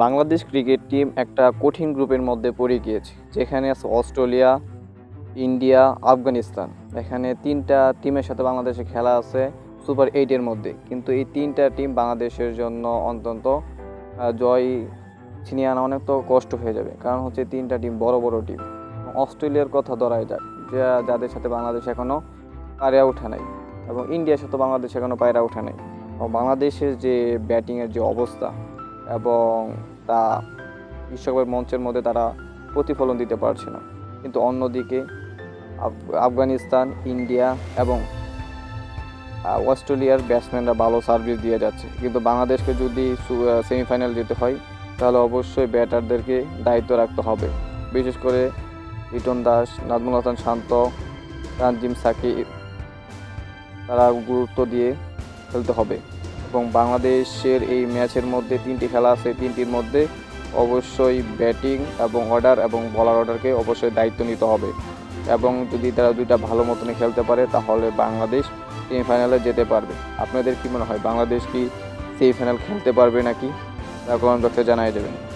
Bangladesh cricket team একটা কঠিন গ্রুপের মধ্যে পড়ে গিয়েছে, যেখানে আছে অস্ট্রেলিয়া, ইন্ডিয়া, আফগানিস্তান। এখানে তিনটা টিমের সাথে বাংলাদেশে খেলা আছে সুপার এইটের মধ্যে। কিন্তু এই তিনটা টিম বাংলাদেশের জন্য অন্তত জয় ছিনিয়ে আনা অনেক তো কষ্ট হয়ে যাবে। কারণ হচ্ছে তিনটা টিম বড় বড় টিম অস্ট্রেলিয়ার কথা ধরাই যাক যা যাদের সাথে বাংলাদেশ এখনও পায়রা ওঠা নাই, এবং ইন্ডিয়ার সাথে বাংলাদেশ এখনও পায়রা ওঠা নাই। বাংলাদেশের যে ব্যাটিংয়ের যে অবস্থা এবং তা বিশ্বকাপের মঞ্চের মধ্যে তারা প্রতিফলন দিতে পারছে না। কিন্তু অন্যদিকে আফগানিস্তান, ইন্ডিয়া এবং অস্ট্রেলিয়ার ব্যাটসম্যানরা ভালো সার্ভিস দিয়ে যাচ্ছে। কিন্তু বাংলাদেশকে যদি সেমিফাইনাল যেতে হয়, তাহলে অবশ্যই ব্যাটারদেরকে দায়িত্ব রাখতে হবে। বিশেষ করে লিটন দাস, নাজমুল হাসান শান্ত তানজিম সাকিব, তারা গুরুত্ব দিয়ে খেলতে হবে। এবং বাংলাদেশের এই ম্যাচের মধ্যে তিনটি খেলা আছে। তিনটির মধ্যে অবশ্যই ব্যাটিং এবং অর্ডার এবং বলার অর্ডারকে অবশ্যই দায়িত্ব নিতে হবে। এবং যদি তারা দুইটা ভালো মতন খেলতে পারে, তাহলে বাংলাদেশ সেমিফাইনালে যেতে পারবে। আপনাদের কি মনে হয়, বাংলাদেশ কি সেমিফাইনাল খেলতে পারবে নাকি? তা কমেন্ট বক্সে জানাই দেবেন।